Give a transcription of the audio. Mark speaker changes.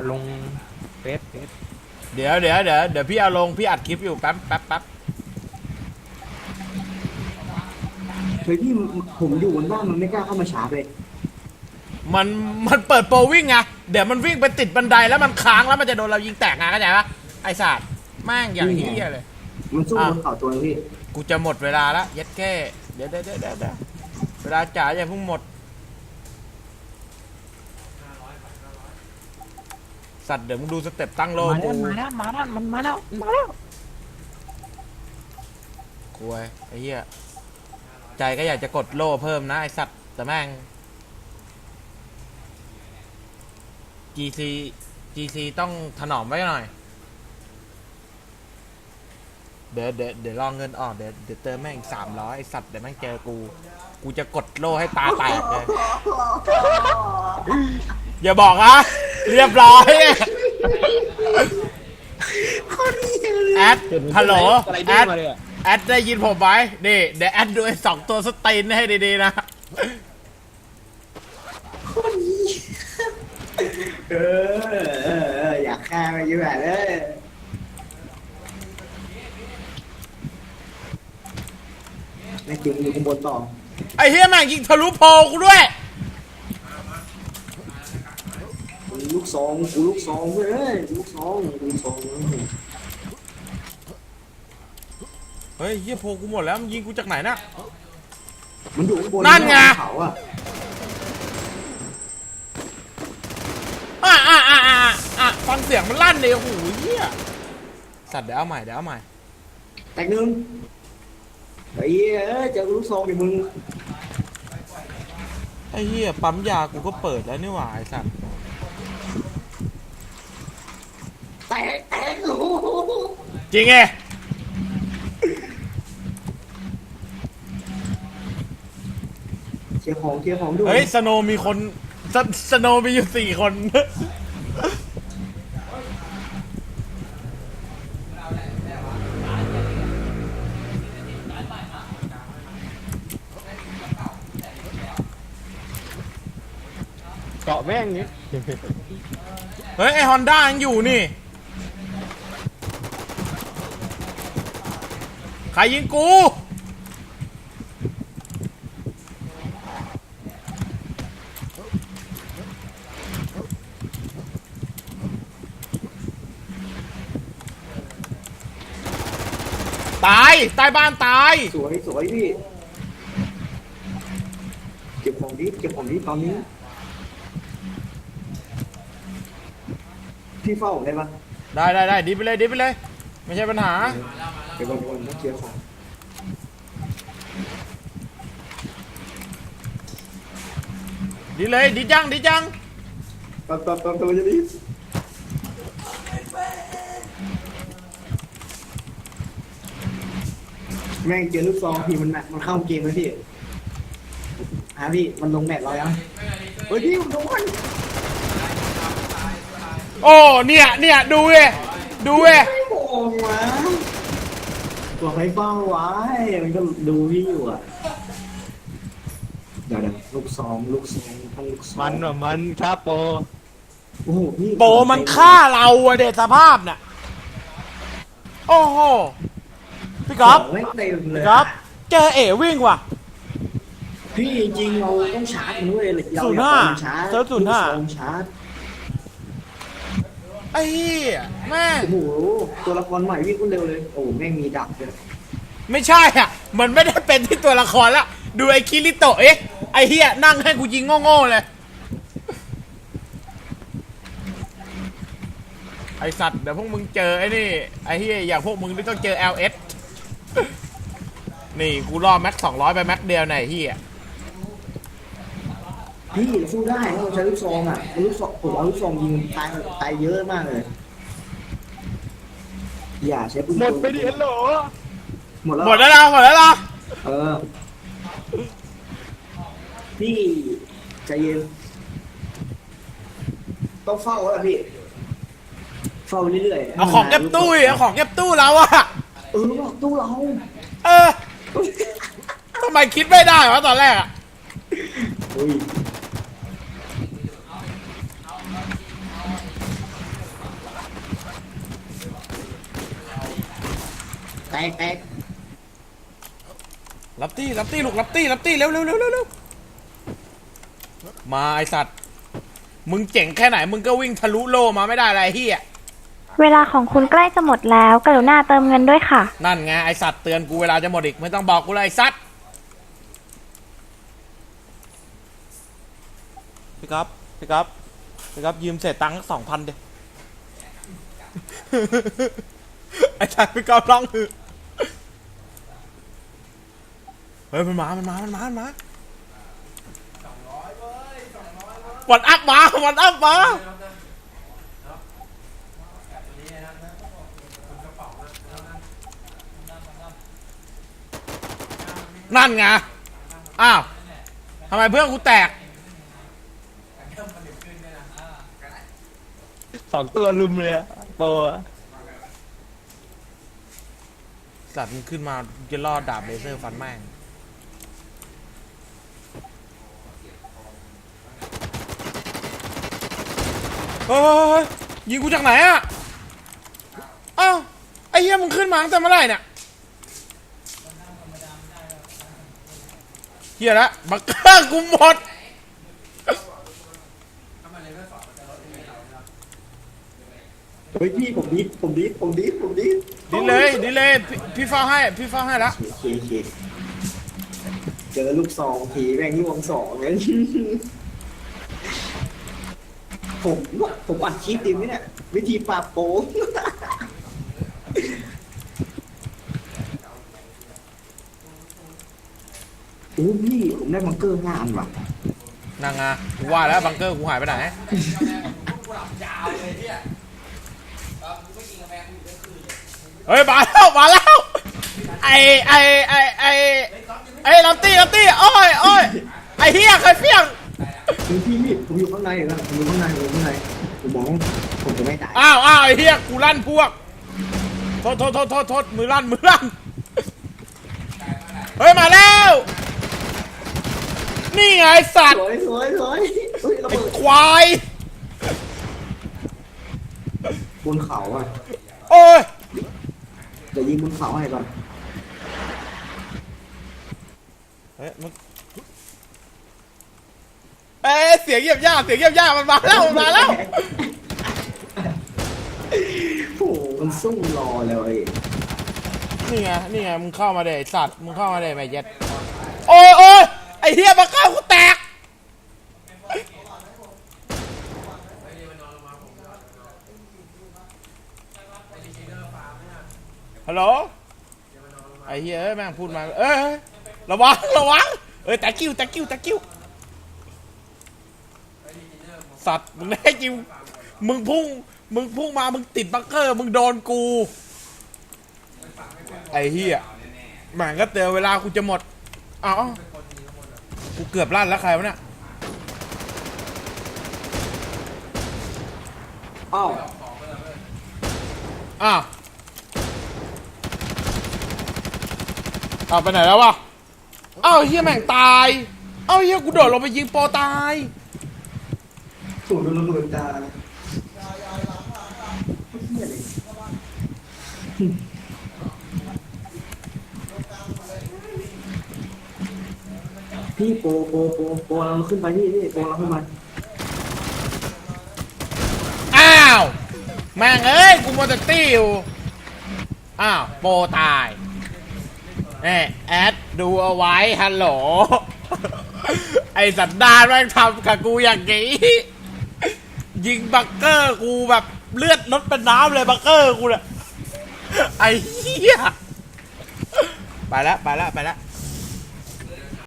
Speaker 1: เอาลงเฟซเฟซ
Speaker 2: เดี๋ยวเดี๋ยวเดี๋ยวเดี๋ยวพี่เอาลงพี่อัดคลิปอยู่แป๊บแป๊บแป๊บ
Speaker 3: เฮ้ยพี่ผมอยู่บนบ้านมันไม่กล้าเข้ามาชาร์จเลย
Speaker 2: มันมันเปิดโปรวิ่งไงเดี๋ยวมันวิ่งไปติดบันไดแล้วมันค้างแล้วมันจะโดนเรายิงแตกไงเข้าใจปะไอ้สัตว์แม่งอย่างเฮียเลย
Speaker 3: มันสู้
Speaker 2: อะ
Speaker 3: บนเขาตัวนึงพี่
Speaker 2: กูจะหมดเวลาแล้วเย็ดแค่เดี๋ยวเดี๋ยวเดี๋ยวเดี๋ยวเดี๋ยวเวลาจ๋าอย่าเพิ่งหมด สัตว์เดี๋ยวมึงดูสเต็ปตั้งโล
Speaker 1: มา
Speaker 2: กู
Speaker 1: แล้วมาแล้วมาแล้วมันมาแล้วมาแล้ว
Speaker 2: กลัวไอ้เหี้ยใจก็อยากจะกดโล่เพิ่มนะไอ้สัตว์แต่แม่ง GC GC ต้องถนอมไว้หน่อย เดี๋ยวเดี๋ยวเดี๋ยวรองเงินออกเดี๋ยวเดี๋ยวเติมแม่งอีกสามร้อยไอ้สัตว์เดี๋ยวแม่งเจอกู กูจะกดโล่ให้ตาแตกเลย อย่าบอกนะ เรียบร้อยแอดฮัลโหล
Speaker 1: อะไร
Speaker 2: แอ
Speaker 1: ดิ้ง
Speaker 2: ด
Speaker 1: มาเลยอะ
Speaker 2: แอดได้ยินผมไหมนี่เดี๋ยวแอดดูไอ้สองตัวสตีนให้ดีๆนะ
Speaker 3: เออเออเอออยากฆ่าไปเยอะแบบเลยแม่งจริงอยู่ข้างบนต่อ
Speaker 2: ไอ้เฮียแม่งยิงทะลุโพกูด้วย
Speaker 3: ลูกซองกูลูกซองเว้ยลูกซองลูกซอง
Speaker 2: เฮ้ยเฮียโพกูหมดแล้วมันยิงกูจากไหนน่ะ
Speaker 3: มันอยู่ข้างบน
Speaker 2: นั่นไง
Speaker 3: เขาอะ
Speaker 2: อะอะอะอะอะฟังเสียงมันลั่นเลยโอ้โหเฮียสัตว์เดี๋ยวเอาใหม่เดี๋ยวเอาใหม่
Speaker 3: แตกหนึ่งไอ้เหี้ยเอ้ยเจอลูกซองดิมึง
Speaker 2: ไอ้เฮียปั๊มยากูก็เปิดแล้วนี่หว่าไอ้สัตว์
Speaker 3: แตกแตกโอ้โห
Speaker 2: จริงไง
Speaker 3: เชียร์ของเชียร์ของด้วย
Speaker 2: เฮ้ยสโนว์มีคนสสโนว์มีอยู่สี่คน
Speaker 1: เกาะแม่งนี้
Speaker 2: เฮ้ยไอฮอนด้ายังอยู่นี่ ใค รยิงกู ตายใต้บ้านตาย
Speaker 3: สวยสวยพี่ เก็บของดิเก็บของดิตอนนี้ พี่เฝ้าได้ปะ
Speaker 2: ได้ได้ได้ดิบไปเลยดิบไปเลย ไม่ใช่ปัญหา
Speaker 3: เดี๋ยวก่อนเดี๋ยวก่อนต้องเคลียร์ของ
Speaker 2: ดีเลยดีจังดีจัง
Speaker 3: ปั๊บปั๊บปั๊บตัวจะดิแม่งเจอลูกซองพี่มันแมมันเข้าเกมแล้วพี่ฮะพี่มันลงแมตช์เรายังเฮ้ยพี่มันลงมัน
Speaker 2: โอ้เนี่ยเนี่ยดูเว้ยดูเว้ย
Speaker 3: ไม่โกงวะ ตัวใครเฝ้าไว้มันก็ดูพี่อยู่อะเดี๋ยวเดี๋ยวลูกซองลูกซองทั้งลูกซอง
Speaker 1: มันว่ะมันครับโป
Speaker 3: โอ้โหพี่
Speaker 2: โปมันฆ่าเราอะเด็ดสภาพน่ะ โอ้โห พี่ก๊อฟ
Speaker 3: ไม่เต็มเลย
Speaker 2: พี่ก๊อฟเจอเอ๋วิ่งว่ะ
Speaker 3: พี่จริงๆเราต้องชาร์จมันด้วยเรา
Speaker 2: ศูนย์
Speaker 3: อย่า
Speaker 2: ห้า
Speaker 3: ปล่อยมันชาร์จ
Speaker 2: เซิร์ฟศูนย์ห้า
Speaker 3: ลูกซองชาร์จ
Speaker 2: ไอ้เหี้ยแม่ง
Speaker 3: โอ้โหตัวละครใหม่วิ่งคนเร็วเลย โอ้โหแม่งมีดักเลย
Speaker 2: ไม่ใช่อะ มันไม่ได้เป็นที่ตัวละครละ ดูไอ้คิริโตะเอ๊ะ ไอ้เหี้ยนั่งให้กูยิงโง่ๆเลย ไอสัตว์เดี๋ยวพวกมึงเจอไอ้นี่ ไอ้เหี้ยอย่างพวกมึงนี่ต้องเจอ LS นี่กูรอแม็กสองร้อยไปแม็กเดียวไหนไอ้เหี้ย
Speaker 3: พี่สู้ได้ถ้าเราใช้ลูกซองอะลูกซองผมเอาลูกซองยิงตายตายเยอะมากเลย อย่าใช้ปืน
Speaker 1: หมดไปดิฮัลโหล
Speaker 3: หมดแล้ว
Speaker 2: หมดแล้วนะหมดแล้วนะ
Speaker 3: เออพี่ใจเย็นต้องเฝ้าแล้วพี่เฝ้าเรื่อยๆ
Speaker 2: เอาของเก็บตู้อีกเอาของเก็บตู้เราอะ
Speaker 3: เออบอกตู้เรา
Speaker 2: เออทำไมคิดไม่ได้วะตอนแรกอะ
Speaker 3: แตกแตก
Speaker 2: รับตี้รับตี้ลูกรับตี้รับตี้เร็วเร็วเร็วเร็วเร็วมาไอสัตว์ มึงเจ๋งแค่ไหน มึงก็วิ่งทะลุโลมาไม่ได้อะไรเฮีย
Speaker 4: เวลาของคุณใกล้จะหมดแล้ว กรุณาเติมเงินด้วยค่ะ
Speaker 2: นั่นไงไอสัตว์เตือนกูเวลาจะหมดอีกไม่ต้องบอกกูเลยไอสัตว์พี่ครับพี่ครับพี่ครับยืมเศษตังค์สองพันเดียไอสัตว์พี่ก๊อฟร้องคือ เฮ้ยมันมา มันมา มันมา มันมาวันอัพมาวันอัพมานั่นไง อ้าวทำไมเพื่อนกูแตก
Speaker 1: สองตัวลุมเลยอะโปรอะ
Speaker 2: สัตว์มันขึ้นมาจะล่อดาบเลเซอร์ฟันแม่ง เฮ้ยยิงกูจากไหนอะอ้าวไอ้เหี้ยมึงขึ้นมาตั้งแต่เมื่อไหร่เนี่ยเหี้ยละบักเกอร์กูหมด
Speaker 3: เฮ้ยพี่ผมดิดผมดิดผมดิดผมดิด
Speaker 2: ดีเลยดีเลยพี่พี่เฝ้าให้พี่เฝ้าให้ละ
Speaker 3: โอเคโอเคเจอลูกซองทีแม่งล่วงสองเลย ผมผมอัดคลิปดิไหมเนี่ยวิธีปราบโปงโอ้พี่ผมได้บังเกอร์ห้าอันว่ะ
Speaker 2: นางงากูว่าแล้วบังเกอร์กูหายไปไหน เฮ้ยมาแล้วมาแล้วไอไอไอไอไอลำตี้ลำตี้โอ้ยโอ้ยไอเฮียใครเฟี้ยง
Speaker 3: พี่พี่พี่ ผมอยู่ข้างในนะผมอยู่ข้างในผมอยู่ข้างในผมมองผมจะไม่ตาย
Speaker 2: อ้าวอ้าวไอเฮียกูลั่นพวกโทษโทษโทษโทษโทษมือลั่นมือลั่นเฮ้ยมาแล้ว นี่ไงไอ้สัต
Speaker 3: ส
Speaker 2: ว์
Speaker 3: วยสวยสวยเฮ้ยระ
Speaker 2: ไอ้
Speaker 3: เบิด
Speaker 2: ควาย
Speaker 3: บนเขาอะ
Speaker 2: โอ้ย
Speaker 3: เดี๋ยวยิงบนเขาให้ก่อน
Speaker 2: เฮ้ยมัน เอ้ยเสียงเยียบย่าเสียงเยียบย่ามันมาแล้วมันมาแล้ว
Speaker 3: โอ้โหมันสู้รอเลย
Speaker 2: นี่ไงนี่ไงมึงเข้ามาเดไอ้สัตว์มึงเข้ามาเดไอ้แม่เย็ดโอ้ยโอ้ยไอ้เฮียมาเข้ากูแตกฮัลโหลไอ้เฮียเอ้ยแม่งพูดมาเอ้ยระวังระวังเอ้ยแต่กิ้วแต่กิ้วแต่กิ้ว สัตว์มึงได้จริงมึงพุ่ง มึงพุ่งมา มึงติดบังเกอร์ มึงโดนกู ไอ้เฮียแม่งก็เตือนเวลากูจะหมดเอ้ากูเกือบลั่นแล้วใครวะเนี่ย
Speaker 3: อ้าว
Speaker 2: อ้าวอ้าวไปไหนแล้ววะอ้าวเฮียแม่งตาย อ้าวเฮียกูโดดลงไปยิงโปรตาย
Speaker 3: ถูกโดนระเบิดตา พี่โปโปโปโปเราขึ้นไปพี่พี่โปเราขึ้นมา
Speaker 2: อ้าวแม่งเอ้ยกูมัวแต่ตี้อยู่อ้าวโปตายเน่แอดดูเอาไว้ฮัลโหลไอสันดานแม่งทำกับกูอย่างนี้ยิงบังเกอร์กูแบบเลือดลดเป็นน้ำเลยบังเกอร์กูเนี่ยไอ้เหี้ยไปแล้วไปแล้วไปแล้ว